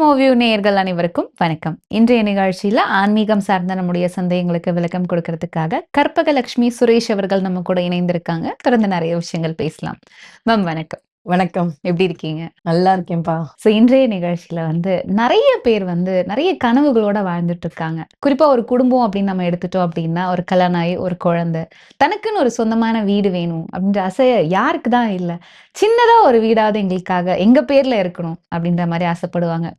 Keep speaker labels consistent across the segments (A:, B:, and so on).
A: மூவியூ நேயர்கள் அனைவருக்கும் வணக்கம். இன்றைய நிகழ்ச்சியில ஆன்மீகம் சார்ந்த நம்முடைய சந்தேகங்களுக்கு விளக்கம் கொடுக்கறதுக்காக கற்பகலட்சுமி சுரேஷ் அவர்கள் நம்ம கூட இணைந்திருக்காங்க. தொடர்ந்து நிறைய விஷயங்கள் பேசலாம். மேம் வணக்கம்.
B: வணக்கம்.
A: எப்படி இருக்கீங்க?
B: நல்லா இருக்கேன்ப்பா.
A: ஸோ இன்றைய நிகழ்ச்சியில வந்து நிறைய பேர் வந்து நிறைய கனவுகளோட வாழ்ந்துட்டு இருக்காங்க. குறிப்பா ஒரு குடும்பம் அப்படின்னு நம்ம எடுத்துட்டோம் அப்படின்னா ஒரு கல்யாணாயி ஒரு குழந்தை. தனக்குன்னு ஒரு சொந்தமான வீடு வேணும் அப்படின்ற ஆசை யாருக்கு தான் இல்லை. சின்னதா ஒரு வீடாவது எங்களுக்காக எங்க பேர்ல இருக்கணும் அப்படின்ற மாதிரி ஆசைப்படுவாங்க.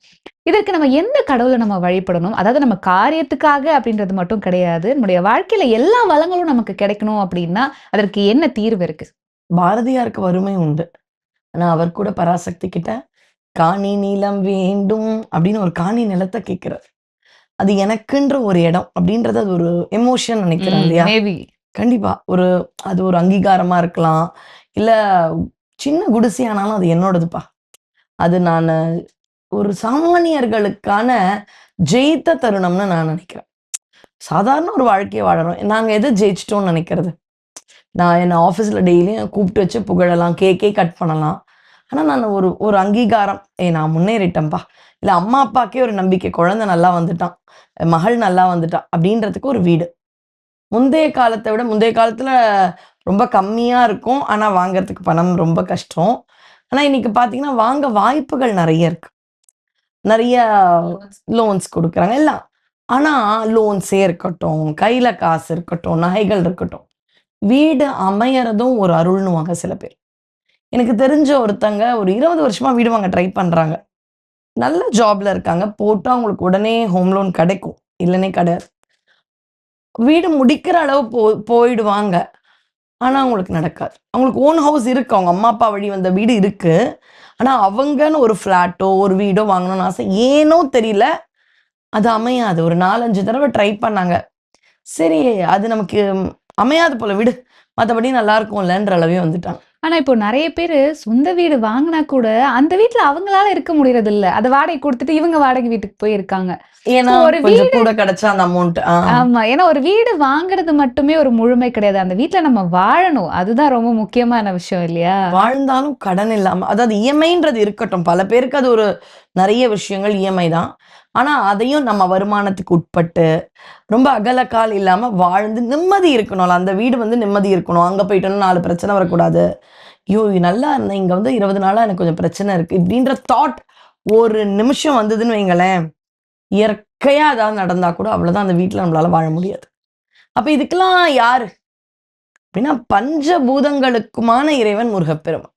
A: இதற்கு நம்ம எந்த கடவுளை நம்ம வழிபடணும்? அதாவது நம்ம காரியத்துக்காக அப்படின்றது மட்டும் கிடையாது. நம்முடைய வாழ்க்கையில எல்லா வளங்களும் நமக்கு கிடைக்கணும் அப்படின்னா அதற்கு என்ன தீர்வு இருக்கு?
B: பாரதியாருக்கு வறுமை உண்டு. ஆனா அவர் கூட பராசக்தி கிட்ட காணி நீளம் வேண்டும் அப்படின்னு ஒரு காணி நிலத்தை கேட்கிறார் அது எனக்குன்ற ஒரு இடம் அப்படின்றது அது ஒரு எமோஷன் நினைக்கிறேன் இல்லையா? கண்டிப்பா. ஒரு அது ஒரு அங்கீகாரமா இருக்கலாம். இல்ல சின்ன குடிசையானாலும் அது என்னோடதுப்பா. அது நான் ஒரு சாமானியர்களுக்கான ஜெயித்த தருணம்னு நான் நினைக்கிறேன். சாதாரண ஒரு வாழ்க்கையை வாழறோம். நாங்க எது ஜெயிச்சிட்டோம்னு நினைக்கிறது? நான் என்னை ஆஃபீஸில் டெய்லியும் கூப்பிட்டு வச்சு புகழலாம் கேக்கே கட் பண்ணலாம். ஆனால் நான் ஒரு ஒரு அங்கீகாரம். ஏ நான் முன்னேறிட்டேன்ப்பா இல்லை அம்மா அப்பாக்கே ஒரு நம்பிக்கை. குழந்தை நல்லா வந்துட்டான். மகள் நல்லா வந்துட்டான் அப்படின்றதுக்கு ஒரு வீடு. முந்தைய காலத்தை விட முந்தைய காலத்தில் ரொம்ப கம்மியாக இருக்கும். ஆனால் வாங்கிறதுக்கு பணம் ரொம்ப கஷ்டம். ஆனால் இன்னைக்கு பார்த்தீங்கன்னா வாங்க வாய்ப்புகள் நிறைய இருக்கு. நிறைய லோன்ஸ் கொடுக்குறாங்க. எல்லாம். ஆனால் லோன்ஸே இருக்கட்டும் கையில் காசு இருக்கட்டும் நகைகள் இருக்கட்டும் வீடு அமையறதும் ஒரு அருள்னுவாங்க சில பேர். எனக்கு தெரிஞ்ச ஒருத்தங்க ஒரு இருபது வருஷமா வீடு வாங்க ட்ரை பண்றாங்க. நல்ல ஜாப்ல இருக்காங்க. போட்டால் அவங்களுக்கு உடனே ஹோம் லோன் கிடைக்கும். இல்லைன்னே கிடையாது. வீடு முடிக்கிற அளவு போ போயிடுவாங்க. ஆனா அவங்களுக்கு நடக்காது. அவங்களுக்கு ஓன் ஹவுஸ் இருக்கு. அவங்க அம்மா அப்பா வழி வந்த வீடு இருக்கு. ஆனா அவங்கன்னு ஒரு ஃப்ளாட்டோ ஒரு வீடோ வாங்கணும்னு ஆசை ஏனோ தெரியல. அது அமையாது. ஒரு நாலஞ்சு தடவை ட்ரை பண்ணாங்க. சரி அது நமக்கு அமையாது போல விடு. மற்றபடி நல்லா இருக்கும்லன்ற அளவே வந்துட்டாங்க.
A: ஆனா இப்போ நிறைய பேர் சொந்த வீடு வாங்கினா கூட அந்த வீட்ல அவங்களால இருக்க முடியறது இல்ல அதை வாடகை கொடுத்துட்டு இவங்க வாடகை வீட்டுக்கு போயிருக்காங்க.
B: ஏன்னா
A: ஒரு
B: கொஞ்சம் கூட கிடைச்சா அந்த அமௌண்ட்
A: ஆமா. ஏன்னா ஒரு வீடு வாங்குறது மட்டுமே ஒரு முழுமை கிடையாது. அந்த வீட்ல நம்ம வாழணும். அதுதான் ரொம்ப முக்கியமான விஷயம் இல்லையா?
B: வாழ்ந்தாலும் கடன் இல்லாம அதாவது இஎம்ஐன்றது இருக்கட்டும். பல பேருக்கு அது ஒரு நிறைய விஷயங்கள் இஎம்ஐ தான். ஆனால் அதையும் நம்ம வருமானத்துக்கு உட்பட்டு ரொம்ப அகலக்கால் இல்லாமல் வாழ்ந்து நிம்மதி இருக்கணும்ல. அந்த வீடு வந்து நிம்மதி இருக்கணும். அங்கே போயிட்டோம்னா நாலு பிரச்சனை வரக்கூடாது. ஐயோ நல்லா இருந்தேன் இங்கே வந்து இருபது நாளாக எனக்கு கொஞ்சம் பிரச்சனை இருக்கு. இப்படின்ற தாட் ஒரு நிமிஷம் வந்ததுன்னு வைங்களேன் இயற்கையாக ஏதாவது நடந்தா கூட அவ்வளோதான் அந்த வீட்டில் நம்மளால வாழ முடியாது. அப்போ இதுக்கெல்லாம் யார்? அப்படின்னா பஞ்சபூதங்களுக்குமான இறைவன் முருகப்பெருமான்.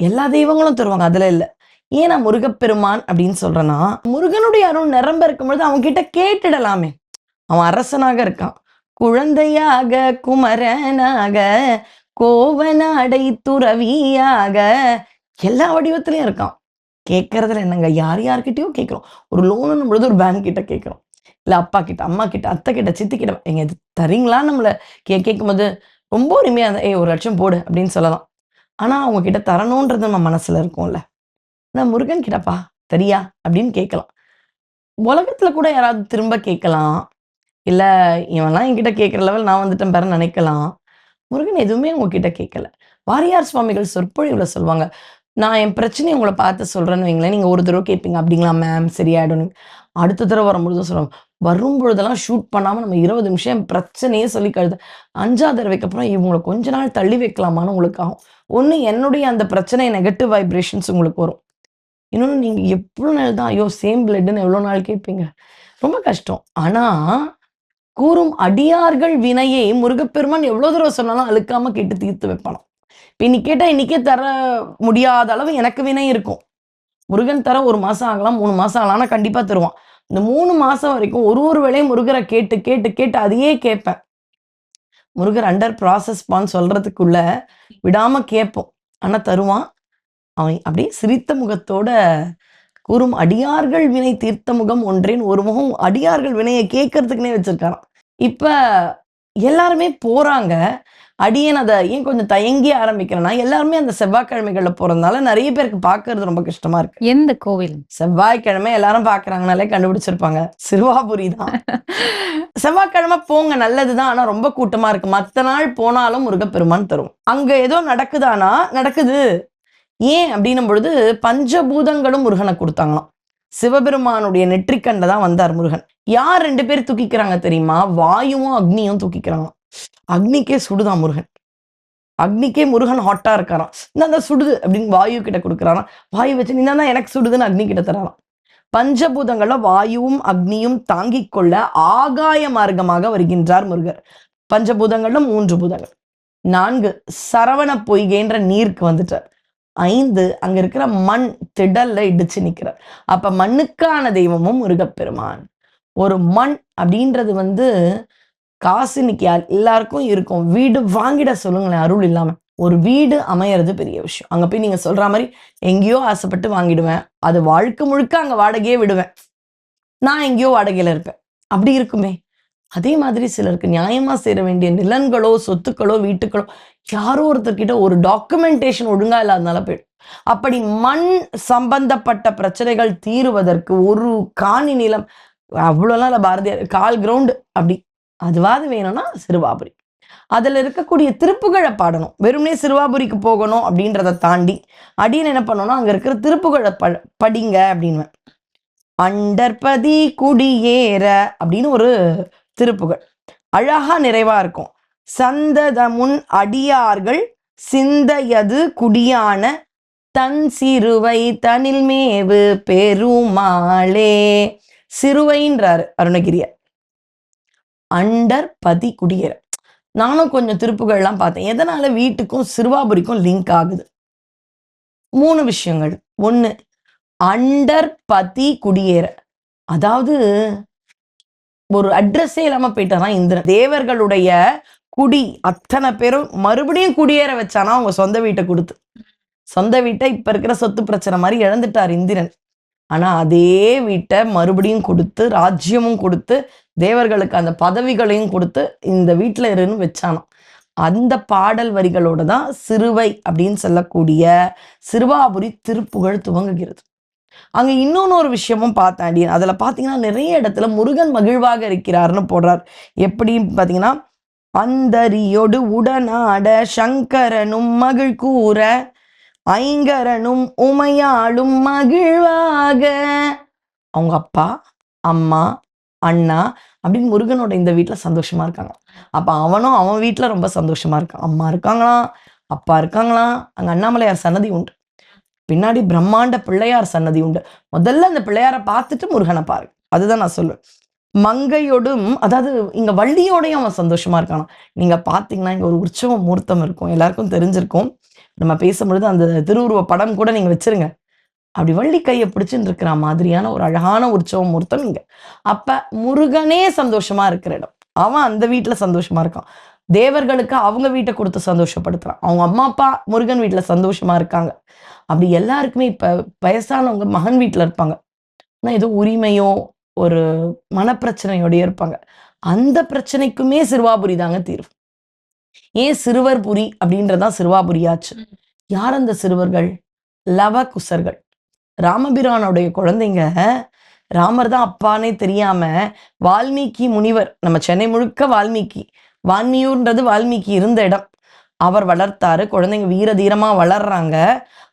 B: எல்லா தெய்வங்களும் தருவாங்க. அதுல இல்லை. ஏன் நான் முருகப்பெருமான் அப்படின்னு சொல்றேன்னா முருகனுடைய அருள் நிரம்ப இருக்கும்பொழுது அவங்க அவன் கிட்ட கேட்டுடலாமே. அவன் அரசனாக இருக்கான். குழந்தையாக குமரனாக கோவனாடை துறவியாக எல்லா வடிவத்திலையும் இருக்கான். கேட்கறதுல என்னங்க? யார் யார்கிட்டயும் கேட்கிறோம். ஒரு லோனுன்னு பொழுது ஒரு பேங்க் கிட்ட கேட்கிறோம். இல்ல அப்பா கிட்ட அம்மா கிட்ட அத்தை கிட்ட சித்தி கிட்ட எங்க இது தரீங்களா நம்மள? கே கேட்கும்போது ரொம்ப உரிமையாக இருந்தா ஏய் ஒரு லட்சம் போடு அப்படின்னு சொல்லலாம். ஆனா அவங்க கிட்ட தரணுன்றது நம்ம மனசுல இருக்கும்ல. நான் முருகன் கிட்டப்பா தெரியா அப்படின்னு கேட்கலாம் உலகத்துல கூட யாராவது திரும்ப கேட்கலாம் இல்ல இவன்லாம் என்கிட்ட கேட்குற லெவல் நான் வந்துட்டேன் பாரு நினைக்கலாம். முருகன் எதுவுமே உங்ககிட்ட கேட்கல வாரியார் சுவாமிகள் சொற்பொழிவுல சொல்லுவாங்க நான் என் பிரச்சனையை உங்களை பார்த்து சொல்றேன்னு வைங்களேன். நீங்க ஒரு தடவை கேட்பீங்க அப்படிங்களா மேம் சரியாயிடும். அடுத்த தடவை வரும்பொழுது சொல்லுவாங்க வரும் பொழுதெல்லாம் ஷூட் பண்ணாம நம்ம இருபது நிமிஷம் என் பிரச்சனையே சொல்லி கழுது. அஞ்சாவது தடவைக்கு அப்புறம் இவங்களை கொஞ்ச நாள் தள்ளி வைக்கலாமான்னு உங்களுக்கு ஆகும். ஒன்று என்னுடைய அந்த பிரச்சனை நெகட்டிவ் வைப்ரேஷன்ஸ் உங்களுக்கு வரும். இன்னொன்று நீங்கள் எவ்வளோ நாள் தான் ஐயோ சேம் பிளட்னு எவ்வளோ நாள் கேட்பீங்க? ரொம்ப கஷ்டம். ஆனால் கூறும் அடியார்கள் வினையை முருகப்பெருமான் எவ்வளோ தூரம் சொன்னாலும் அழுக்காமல் கேட்டு தீர்த்து வைப்பானாம். இப்போ இன்னைக்கு கேட்டால் இன்றைக்கே தர முடியாத அளவு எனக்கு வினை இருக்கும். முருகன் தர ஒரு மாதம் ஆகலாம் மூணு மாதம் ஆகலாம் ஆனால் கண்டிப்பாக தருவான். இந்த மூணு மாதம் வரைக்கும் ஒரு ஒரு வேளையும் முருகரை கேட்டு கேட்டு கேட்டு அதையே கேட்பேன். முருகர் அண்டர் ப்ராசஸ் பான்னு சொல்கிறதுக்குள்ளே விடாமல் கேட்போம். ஆனால் தருவான். அவன் அப்படியே சிரித்த முகத்தோட கூறும் அடியார்கள் வினை தீர்த்த முகம் ஒன்றேன் ஒரு முகம் அடியார்கள் வினையை கேட்கறதுக்குனே வச்சிருக்காராம். இப்ப எல்லாருமே போறாங்க. அடியேன் அதை ஏன் கொஞ்சம் தயங்கி ஆரம்பிக்கிறேன்னா எல்லாருமே அந்த செவ்வாய்க்கிழமைகள்ல போறதுனால நிறைய பேருக்கு பார்க்கிறது ரொம்ப கஷ்டமா இருக்கு.
A: எந்த கோவில்?
B: செவ்வாய்க்கிழமை எல்லாரும் பாக்குறாங்கனாலே கண்டுபிடிச்சிருப்பாங்க. சிறுவாபுரி தான். செவ்வாய்க்கிழமை போங்க நல்லதுதான் ஆனா ரொம்ப கூட்டமா இருக்கு. மத்த நாள் போனாலும் முருகப்பெருமான் தரும். அங்க ஏதோ நடக்குதானா? நடக்குது. ஏன் அப்படின்னும் பொழுது பஞ்சபூதங்களும் முருகனை கொடுத்தாங்களாம். சிவபெருமானுடைய நெற்றிக்கண்ட தான் வந்தார் முருகன். யார் ரெண்டு பேர் தூக்கிக்கிறாங்க தெரியுமா? வாயுவும் அக்னியும் தூக்கிக்கிறாங்க அக்னிக்கே சுடுதான் முருகன். அக்னிக்கே முருகன் ஹாட்டா இருக்காராம். இந்த சுடுது அப்படின்னு வாயு கிட்ட கொடுக்குறாராம். வாயு வச்சு நீ தான் எனக்கு சுடுதுன்னு அக்னி கிட்ட தராராம். பஞ்சபூதங்கள்ல வாயுவும் அக்னியும் தாங்கிக் கொள்ள ஆகாய மார்க்கமாக வருகின்றார் முருகர். பஞ்சபூதங்கள்ல மூன்று பூதங்கள். நான்கு சரவண பொய்கைன்ற நீருக்கு வந்துட்டார். ஐந்து அங்க இருக்கிற மண் திடல்ல இடிச்சு நிக்கிறார். அப்ப மண்ணுக்கான தெய்வமும் முருகப்பெருமான். ஒரு மண் அப்படின்றது வந்து காசு இன்னைக்கு எல்லாருக்கும் இருக்கும். வீடு வாங்கிட சொல்லுங்களேன் அருள் இல்லாம. ஒரு வீடு அமையறது பெரிய விஷயம். அங்க போய் நீங்க சொல்ற மாதிரி எங்கேயோ ஆசைப்பட்டு வாங்கிடுவேன். அது வாழ்க்கை முழுக்க அங்க வாடகையே விடுவேன். நான் எங்கேயோ வாடகையில இருப்பேன். அப்படி இருக்குமே. அதே மாதிரி சிலருக்கு நியாயமாக சேர வேண்டிய நிலன்களோ சொத்துக்களோ வீட்டுக்களோ யாரோ ஒருத்தர்கிட்ட ஒரு டாக்குமெண்டேஷன் ஒழுங்கா இல்லாதனால போயிடும். அப்படி மண் சம்பந்தப்பட்ட பிரச்சனைகள் தீருவதற்கு ஒரு காணி நிலம் அவ்வளோலாம் இல்லை பாரதியார் கால் கிரவுண்டு அப்படி. அதுவாது வேணும்னா சிறுவாபுரி. அதில் இருக்கக்கூடிய திருப்புகழை பாடணும். வெறுமனே சிறுவாபுரிக்கு போகணும் அப்படின்றத தாண்டி அடின்னு என்ன பண்ணணும் அங்கே இருக்கிற திருப்புகழை ப படிங்க அப்படின்னு அண்டர்பதி குடியேற அப்படின்னு ஒரு திருப்புகள். அழகா நிறைவா இருக்கும். சந்ததமுன் அடியார்கள் சிந்தையது குடியான தன் சிறுவை தனில் மேவு பெருமாளே சிறுவைன்றாரு அருணகிரியார். அண்டர் பதி குடியர் நானும் கொஞ்சம் திருப்புகள்லாம் பார்த்தேன். எதனால வீட்டுக்கும் சிறுவாபுரிக்கும் லிங்க் ஆகுது? மூணு விஷயங்கள். ஒன்று அண்டர் பதி குடியேற அதாவது ஒரு அட்ரஸே இல்லாம போயிட்டாராம் இந்திரன். தேவர்களுடைய குடி அத்தனை பேரும் மறுபடியும் குடியேற வச்சானா அவங்க சொந்த வீட்டை கொடுத்து. சொந்த வீட்டை இப்ப இருக்கிற சொத்து பிரச்சனை மாதிரி இழந்துட்டார் இந்திரன். ஆனா அதே வீட்டை மறுபடியும் கொடுத்து ராஜ்யமும் கொடுத்து தேவர்களுக்கு அந்த பதவிகளையும் கொடுத்து இந்த வீட்டுல இருன்னு வச்சானாம். அந்த பாடல் வரிகளோட தான் சிறுவை அப்படின்னு சொல்லக்கூடிய சிறுவாபுரி திருப்புகழ் துவங்குகிறது. அங்க இன்னொன்னு ஒரு விஷயமும் பார்த்தாண்டி அதுல பாத்தீங்கன்னா நிறைய இடத்துல முருகன் மகிழ்வாக இருக்கிறார்னு போடுறார். எப்படின்னு பாத்தீங்கன்னா அந்தரியோடு உடனாட சங்கரனும் மகிழ் கூற ஐங்கரனும் உமையாளும் மகிழ்வாக. அவங்க அப்பா அம்மா அண்ணா அப்படின்னு முருகனோட இந்த வீட்டில் சந்தோஷமா இருக்காங்க. அப்ப அவனும் அவன் வீட்டில் ரொம்ப சந்தோஷமா இருக்கான். அம்மா இருக்காங்களாம் அப்பா இருக்காங்களாம். அங்க அண்ணாமலையார் சன்னதி உண்டு. பின்னாடி பிரம்மாண்ட பிள்ளையார் சன்னதி உண்டு. முதல்ல அந்த பிள்ளையாரை பார்த்துட்டு முருகனை பாருங்க அதுதான் நான் சொல்லுவேன். மங்கையோடும் அதாவது இங்க வள்ளியோடையும் அவன் சந்தோஷமா இருக்கானா நீங்க பாத்தீங்கன்னா இங்க ஒரு உற்சவ மூர்த்தம் இருக்கும். எல்லாருக்கும் தெரிஞ்சிருக்கும். நம்ம பேசும்பொழுது அந்த திருவுருவ படம் கூட நீங்க வச்சிருங்க. அப்படி வள்ளி கையை பிடிச்சுட்டு இருக்கிற மாதிரியான ஒரு அழகான உற்சவ மூர்த்தம் இங்க. அப்ப முருகனே சந்தோஷமா இருக்கிற இடம். அவன் அந்த வீட்டுல சந்தோஷமா இருக்கான். தேவர்களுக்கு அவங்க வீட்டை கொடுத்து சந்தோஷப்படுத்துறான். அவங்க அம்மா அப்பா முருகன் வீட்டுல சந்தோஷமா இருக்காங்க. அப்படி எல்லாருக்குமே இப்ப வயசானவங்க மகன் வீட்டுல இருப்பாங்க. ஆனா ஏதோ உரிமையோ ஒரு மனப்பிரச்சனையோடய இருப்பாங்க. அந்த பிரச்சனைக்குமே சிறுவாபுரி தாங்க தீர்வு. ஏன் சிறுவர்புரி அப்படின்றதான் சிறுவாபுரியாச்சு? யார் அந்த சிறுவர்கள்? லவகுசர்கள் ராமபிரானுடைய குழந்தைங்க ராமர் தான் அப்பானே தெரியாம வால்மீகி முனிவர். நம்ம சென்னை முழுக்க வால்மீகி. வான்மியூர்ன்றது வால்மீகி இருந்த இடம். அவர் வளர்த்தாரு. குழந்தைங்க வீர தீரமாக வளர்றாங்க.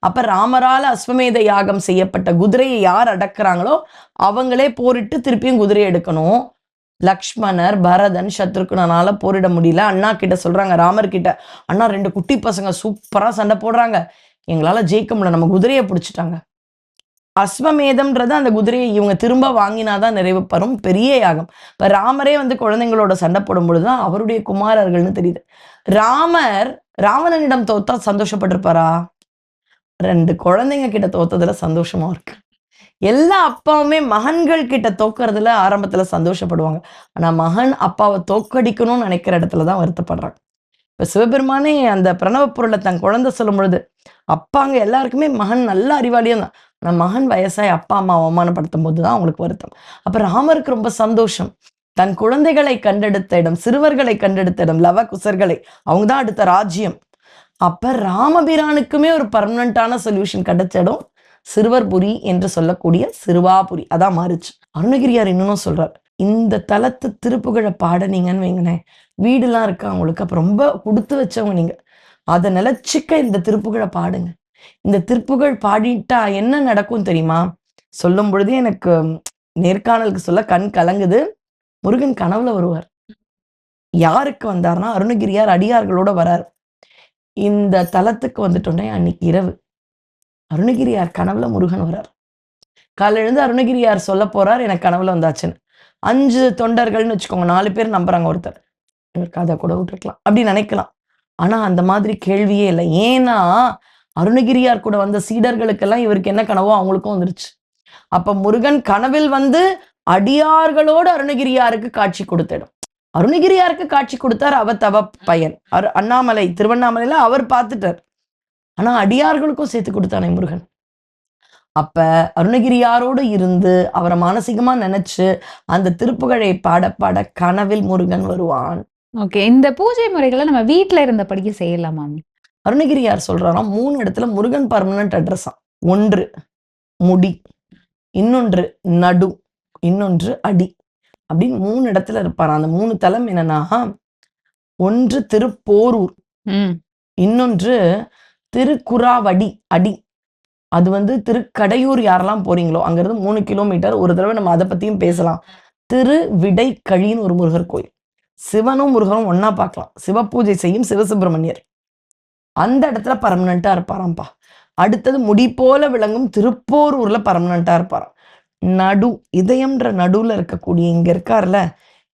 B: அப்ப ராமரால அஸ்வமேத யாகம் செய்யப்பட்ட குதிரையை யார் அடக்குறாங்களோ அவங்களே போரிட்டு திருப்பியும் குதிரை எடுக்கணும். லக்ஷ்மணர் பரதன் சத்ருகுணனால போரிட முடியல. அண்ணா கிட்ட சொல்றாங்க ராமர் கிட்ட அண்ணா ரெண்டு குட்டி பசங்க சூப்பரா சண்டை போடுறாங்க. எங்களால ஜெயிக்க முடியல. நம்ம குதிரையை பிடிச்சிட்டாங்க. அஸ்வமேதம்ன்றது அந்த குதிரையை இவங்க திரும்ப வாங்கினாதான் நிறைவு பெறும் பெரிய யாகம். இப்ப ராமரே வந்து குழந்தைங்களோட சண்டை போடும் பொழுதுதான் அவருடைய குமாரர்கள்னு தெரியுது. ராமர் ராவணனிடம் தோத்தா சந்தோஷப்பட்டிருப்பாரா? ரெண்டு குழந்தைங்க கிட்ட தோத்ததுல சந்தோஷமா இருக்கு. எல்லா அப்பாவுமே மகன்கள் கிட்ட தோக்குறதுல ஆரம்பத்துல சந்தோஷப்படுவாங்க. ஆனா மகன் அப்பாவை தோக்கடிக்கணும்னு நினைக்கிற இடத்துலதான் வருத்தப்படுறாங்க. இப்போ சிவபெருமானே அந்த பிரணவ பொருளை தன் குழந்தை சொல்லும் பொழுது அப்பாங்க எல்லாருக்குமே மகன் நல்ல அறிவாளியும் தான். ஆனால் மகன் வயசாய் அப்பா அம்மா அவமானப்படுத்தும் போது தான் அவங்களுக்கு வருத்தம். அப்ப ராமருக்கு ரொம்ப சந்தோஷம். தன் குழந்தைகளை கண்டெடுத்த இடம் சிறுவர்களை கண்டெடுத்த இடம் லவ குசர்களை அவங்க தான் அடுத்த ராஜ்யம். அப்ப ராமபிரானுக்குமே ஒரு பர்மனண்டான சொல்யூஷன் கிடைச்ச இடம் சிறுவர்புரி என்று சொல்லக்கூடிய சிறுவாபுரி. அதான் மாறுச்சு. அருணகிரியார் இன்னும் சொல்றார். இந்த தளத்து திருப்புகழை பாடுனீங்கன்னு வைங்களேன். வீடுலாம் இருக்கு அவங்களுக்கு அப்போ ரொம்ப கொடுத்து வச்சவங்க நீங்க. அதை நிலச்சிக்க இந்த திருப்புகழை பாடுங்க. இந்த திருப்புகழ் பாடிட்டா என்ன நடக்கும் தெரியுமா? சொல்லும் பொழுதே எனக்கு நேர்காணலுக்கு சொல்ல கண் கலங்குது. முருகன் கனவுல வருவார். யாருக்கு வந்தார்னா அருணகிரியார் அடியார்களோட வரார். இந்த தலத்துக்கு வந்துட்டோன்னே அன்னைக்கு இரவு. அருணகிரியார் கனவுல முருகன் வரார். காலையில எழுந்து அருணகிரியார் சொல்ல போறார் எனக்கு கனவுல வந்தாச்சுன்னு. அஞ்சு தொண்டர்கள்னு வச்சுக்கோங்க நாலு பேர் நம்புறாங்க ஒருத்தர். இவர் கதை கூட விட்டுருக்கலாம் அப்படி நினைக்கலாம். ஆனா அந்த மாதிரி கேள்வியே இல்லை. ஏன்னா அருணகிரியார் கூட வந்த சீடர்களுக்கெல்லாம் இவருக்கு என்ன கனவோ அவங்களுக்கும் வந்துருச்சு. அப்ப முருகன் கனவில் வந்து அடியார்களோடு அருணகிரியாருக்கு காட்சி கொடுத்திடும். அருணகிரியாருக்கு காட்சி கொடுத்தார் அவ தவ பயன். அரு அண்ணாமலை திருவண்ணாமலையில அவர் பார்த்துட்டார். ஆனா அடியார்களுக்கும் சேர்த்து கொடுத்தானே முருகன். அப்ப அருணகிரியாரோடு இருந்து அவரை மானசீகமா நினைச்சு அந்த திருப்புகழை பாட பாட கனவில் முருகன் வருவான்
A: ஓகே. இந்த பூஜை முறைகள நம்ம வீட்ல இருந்தபடியே செய்யலாமா?
B: அருணகிரியார் சொல்றாராம் மூணு இடத்துல முருகன் பர்மனன்ட் அட்ரஸா ஒன்று முடி இன்னொன்று நடு இன்னொன்று அடி அப்படின்னு மூணு இடத்துல இருப்பாராம் அந்த மூணு தலம் என்னன்னா ஒன்று திருப்போரூர்
A: ம்.
B: இன்னொன்று திருக்குறாவடி அடி அது வந்து திருக்கடையூர் யாரெல்லாம் போறீங்களோ அங்கிருந்து மூணு கிலோமீட்டர் ஒரு தடவை நம்ம அதை பத்தியும் பேசலாம். திரு விடைக்கழின்னு ஒரு முருகர் கோயில். சிவனும் முருகனும் ஒன்னா பார்க்கலாம். சிவபூஜை செய்யும் சிவசுப்பிரமணியர். அந்த இடத்துல பர்மனண்டா இருப்பாராம்ப்பா. அடுத்தது முடி போல விளங்கும் திருப்போரூர்ல பர்மனண்டா இருப்பாராம். நடு இதயம்ன்ற நடுவுல இருக்கக்கூடிய இங்க இருக்கார்ல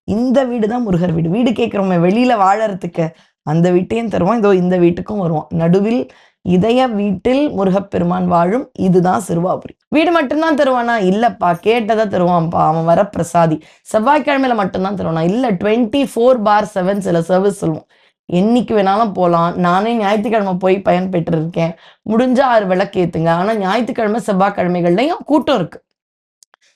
B: இந்த வீடு தான் முருகர் வீடு. வீடு கேட்கிறோமே வெளியில வாழறதுக்கு அந்த வீட்டையும் தருவோம் இதோ இந்த வீட்டுக்கும் வருவோம் நடுவில் இதய வீட்டில் முருகப்பெருமான் வாழும் இதுதான் சிறுவாபுரி. வீடு மட்டும்தான் தருவானா? இல்லப்பா. கேட்டதை தருவான்ப்பா. அவன் வர பிரசாதி. செவ்வாய்க்கிழமையில மட்டும்தான் தருவானா? இல்ல டுவெண்ட்டி ஃபோர் பார் செவன் சில சர்வீஸ் சொல்லுவோம். என்னைக்கு வேணாலும் போகலாம் நானே ஞாயிற்றுக்கிழமை போய் பயன் பெற்று இருக்கேன் முடிஞ்சா ஆறு விளக்கு ஏத்துங்க. ஆனா ஞாயிற்றுக்கிழமை செவ்வாய்க்கிழமைகள்லையும் கூட்டம் இருக்கு.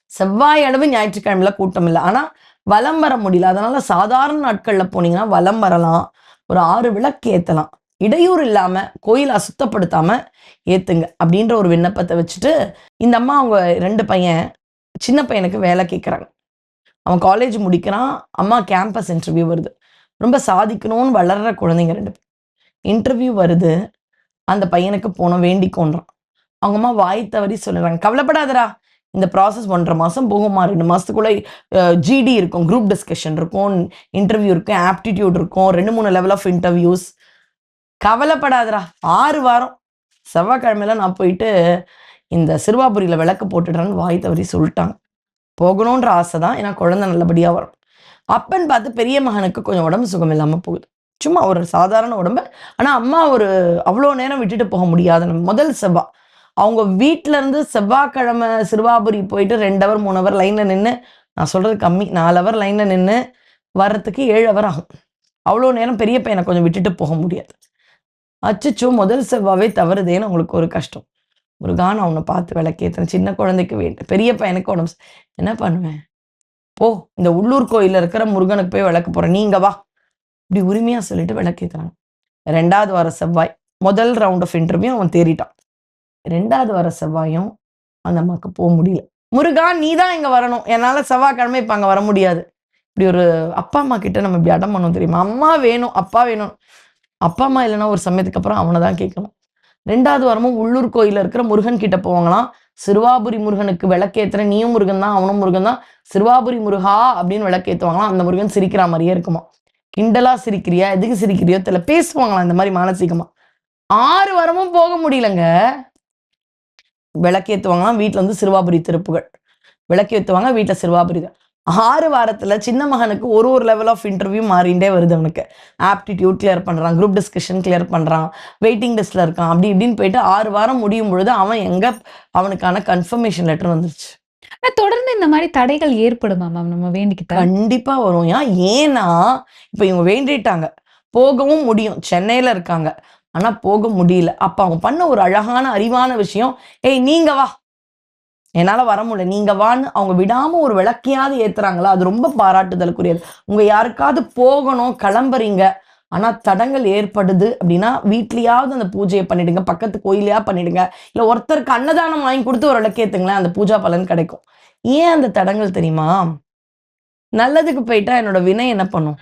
B: செவ்வாய் அளவு ஞாயிற்றுக்கிழமையில கூட்டம் இல்லை. ஆனா வலம் வர முடியல. அதனால சாதாரண நாட்கள்ல போனீங்கன்னா வலம் வரலாம். ஒரு ஆறு விளக்கு ஏத்தலாம். இடையூறு இல்லாமல் கோயில் சுத்தப்படுத்தாமல் ஏற்றுங்க அப்படின்ற ஒரு விண்ணப்பத்தை வச்சுட்டு இந்த அம்மா அவங்க ரெண்டு பையன் சின்ன பையனுக்கு வேலை கேட்குறாங்க அவன் காலேஜ் முடிக்கிறான் அம்மா கேம்பஸ் இன்டர்வியூ வருது. ரொம்ப சாதிக்கணும்னு வளர்ற குழந்தைங்க ரெண்டு இன்டர்வியூ வருது அந்த பையனுக்கு போனோம் வேண்டிக்கோன்றான். அவங்க அம்மா வாய் தவறி சொல்லுறாங்க கவலைப்படாதடா இந்த ப்ராசஸ் ஒன்றரை மாதம் போகுமா? ரெண்டு மாதத்துக்குள்ளே ஜிடி இருக்கும் குரூப் டிஸ்கஷன் இருக்கும் இன்டர்வியூ இருக்கும் ஆப்டிடியூட் இருக்கும் ரெண்டு மூணு லெவல் ஆஃப் இன்டர்வியூஸ் கவலைப்படாதடா. ஆறு வாரம். செவ்வாய்க்கிழமையில நான் போயிட்டு இந்த சிறுவாபுரியில் விளக்கு போட்டுடுறேன்னு வாய் தவறி சொல்லிட்டாங்க. போகணுன்ற ஆசை தான் ஏன்னா குழந்தை நல்லபடியாக வரும். அப்பன்னு பார்த்து பெரிய மகனுக்கு கொஞ்சம் உடம்பு சுகம் இல்லாமல் போகுது. சும்மா ஒரு சாதாரண உடம்பு. ஆனால் அம்மா ஒரு அவ்வளோ நேரம் விட்டுட்டு போக முடியாத முதல் செவ்வாய் அவங்க வீட்டிலேருந்து செவ்வாய்க்கிழமை சிறுவாபுரி போயிட்டு ரெண்டு ஹவர் மூணு ஹவர் லைனில் நின்று நான் சொல்கிறது கம்மி. நாலு ஹவர் லைனில் நின்று வர்றதுக்கு ஏழு ஹவர் ஆகும். அவ்வளோ நேரம் பெரிய பையனை கொஞ்சம் விட்டுட்டு போக முடியாது. அச்சச்சோ முதல் செவ்வாவே தவறுதேன்னு அவங்களுக்கு ஒரு கஷ்டம். முருகான் அவனை பார்த்து விளக்கேற்றுறேன் சின்ன குழந்தைக்கு வேண்டும் பெரிய பையனுக்கு உடம்பு என்ன பண்ணுவேன்? போ இந்த உள்ளூர் கோயில்ல இருக்கிற முருகனுக்கு போய் விளக்கு போறேன் நீங்க வா. இப்படி உரிமையா சொல்லிட்டு விளக்கேத்துறாங்க. ரெண்டாவது வார செவ்வாய் முதல் ரவுண்ட் ஆஃப் இன்டர்வியூ அவன் தேறிட்டான். ரெண்டாவது வார செவ்வாயும் அந்த அம்மாவுக்கு போக முடியல. முருகா நீ தான் இங்க வரணும். என்னால செவ்வாய்க்கிழமை இப்ப அங்க வர முடியாது. இப்படி ஒரு அப்பா அம்மா கிட்ட நம்ம இப்படி அடம் பண்ணணும் தெரியுமா? அம்மா வேணும் அப்பா வேணும் அப்பா அம்மா இல்லைன்னா ஒரு சமயத்துக்கு அப்புறம் அவனை தான் கேட்கணும். ரெண்டாவது வாரமும் உள்ளூர் கோயிலில் இருக்கிற முருகன் கிட்ட போவாங்களாம். சிறுவாபுரி முருகனுக்கு விளக்கேத்துற நீயும் முருகன் தான் அவனும் முருகன் தான். சிறுவாபுரி முருகா அப்படின்னு விளக்கேற்றுவாங்களாம் அந்த முருகன் சிரிக்கிற மாதிரியே இருக்குமா? கிண்டலா சிரிக்கிறியா? எதுக்கு சிரிக்கிறியோ தெரியல. பேசுவாங்களாம் இந்த மாதிரி மானசீகமா. ஆறு வாரமும் போக முடியலங்க. விளக்கேற்றுவாங்களாம் வீட்டுல வந்து சிறுவாபுரி திருப்புகள். விளக்கேற்றுவாங்க வீட்டுல சிறுவாபுரி தான். ஆறு வாரத்துல சின்ன மகனுக்கு ஒரு ஒரு லெவல் ஆஃப் இன்டர்வியூ மாறிண்டே வருது அவனுக்கு. ஆப்டிடியூட் கிளியர் பண்றான் குரூப் டிஸ்கஷன் கிளியர் பண்றான் வெயிட்டிங் லிஸ்ட்ல இருக்கான். அப்படி இப்படின்னு போயிட்டு ஆறு வாரம் முடியும் பொழுது அவன் எங்க அவனுக்கான கன்ஃபர்மேஷன் லெட்டர் வந்துருச்சு.
A: தொடர்ந்து இந்த மாரி தடைகள் ஏற்படுமா மேம் நம்ம வேண்டிக்கிட்டா?
B: கண்டிப்பா வரும். ஏன் ஏன்னா இப்ப இவங்க வேண்டிட்டாங்க. போகவும் முடியும். சென்னையில இருக்காங்க. ஆனா போக முடியல. அப்ப அவங்க பண்ண ஒரு அழகான அறிவான விஷயம் ஏய் நீங்க வா என்னால் வர முடியல. நீங்கள் வான்னு அவங்க விடாமல் ஒரு விளக்கையாவது ஏற்றுறாங்களா அது ரொம்ப பாராட்டுதலுக்குரியது. உங்கள் யாருக்காவது போகணும் கிளம்புறீங்க ஆனால் தடங்கள் ஏற்படுது அப்படின்னா வீட்லேயாவது அந்த பூஜையை பண்ணிடுங்க பக்கத்து கோயிலையா பண்ணிடுங்க. இல்லை ஒருத்தருக்கு அன்னதானம் வாங்கி கொடுத்து ஒரு விளக்கேற்றுங்களேன் அந்த பூஜா பலன் கிடைக்கும். ஏன் அந்த தடங்கள் தெரியுமா? நல்லதுக்கு போயிட்டா என்னோட வினை என்ன பண்ணும்?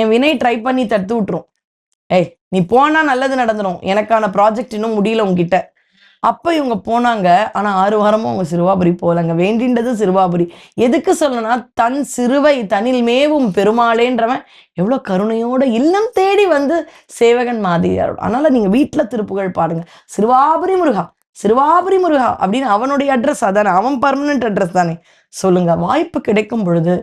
B: என் வினை ட்ரை பண்ணி தடுத்து விட்டுரும். ஏய் நீ போனா நல்லது நடந்துடும் எனக்கான ப்ராஜெக்ட் இன்னும் முடியல உங்ககிட்ட அப்போ இவங்க போனாங்க. ஆனால் ஆறு வாரமும் அவங்க சிறுவாபுரி போகலங்க வேண்டின்றது சிறுவாபுரி. எதுக்கு சொல்லணும்னா தன் சிறுவை தனில் மேவும் பெருமாளேன்றவன் எவ்வளோ கருணையோட இல்லம் தேடி வந்து சேவகன் மாதிரியார் அதனால நீங்கள் வீட்டில் திருப்புகழ் பாடுங்க. சிறுவாபுரி முருகா சிறுவாபுரி முருகா அப்படின்னு அவனுடைய அட்ரஸ் அதானே? அவன் பர்மனன்ட் அட்ரஸ் தானே? சொல்லுங்க. வாய்ப்பு கிடைக்கும் பொழுது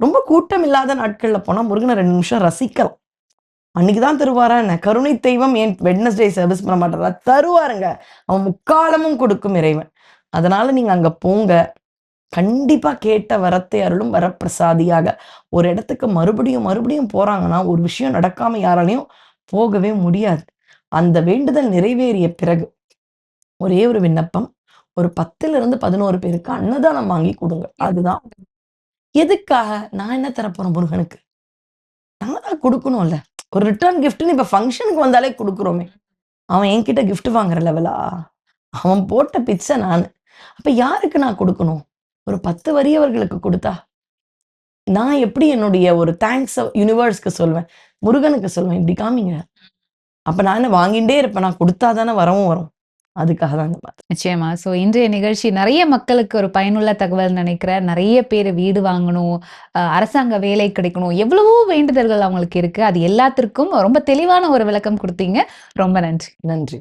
B: ரொம்ப கூட்டம் இல்லாத நாட்களில் போனால் முருகனை ரெண்டு நிமிஷம் ரசிக்கலாம். அன்னைக்கு தான் தருவாரா என்ன? கருணை தெய்வம் ஏன் வெட்னஸ்டே சர்வீஸ் பண்ண மாட்டாரா? தருவாருங்க. அவன் முக்காலமும் கொடுக்கும் இறைவன். அதனால நீங்க அங்க போங்க. கண்டிப்பா கேட்ட வரத்தை அருளும் வரப்பிரசாதியாக. ஒரு இடத்துக்கு மறுபடியும் மறுபடியும் போறாங்கன்னா ஒரு விஷயம் நடக்காம யாராலையும் போகவே முடியாது. அந்த வேண்டுதல் நிறைவேறிய பிறகு ஒரே ஒரு விண்ணப்பம். ஒரு பத்துல இருந்து பதினோரு பேருக்கு அன்னதானம் வாங்கி கொடுங்க. அதுதான். எதுக்காக? நான் என்ன தரப்போறேன் முருகனுக்கு? நான் தான் கொடுக்கணும்ல. ஒரு ரிட்டர்ன் கிஃப்ட்னு இப்போ ஃபங்க்ஷனுக்கு வந்தாலே கொடுக்குறோமே. அவன் என்கிட்ட கிஃப்ட் வாங்குற லெவலா அவன் போட்ட பிச்சை நான். அப்போ யாருக்கு நான் கொடுக்கணும்? ஒரு பத்து வரியவர்களுக்கு கொடுத்தா? நான் எப்படி என்னுடைய ஒரு தேங்க்ஸ் யூனிவர்ஸ்க்கு சொல்வேன்? முருகனுக்கு சொல்வேன் இப்படி காமிங்க. அப்போ நான் என்ன வாங்கிட்டே இருப்பேன் நான் கொடுத்தா தானே வரவும் வரும். அதுக்காக தான் இந்த மாதிரி
A: நிச்சயமா. ஸோ இன்றைய நிகழ்ச்சி நெறைய மக்களுக்கு ஒரு பயனுள்ள தகவல் நினைக்கிறேன். நெறைய பேரு வீடு வாங்கணும், அரசாங்க வேலை கிடைக்கணும், எவ்வளவோ வேண்டுதல்கள் அவங்களுக்கு இருக்கு. அது எல்லாத்திற்கும் ரொம்ப தெளிவான ஒரு விளக்கம் குடுத்தீங்க. ரொம்ப நன்றி.
B: நன்றி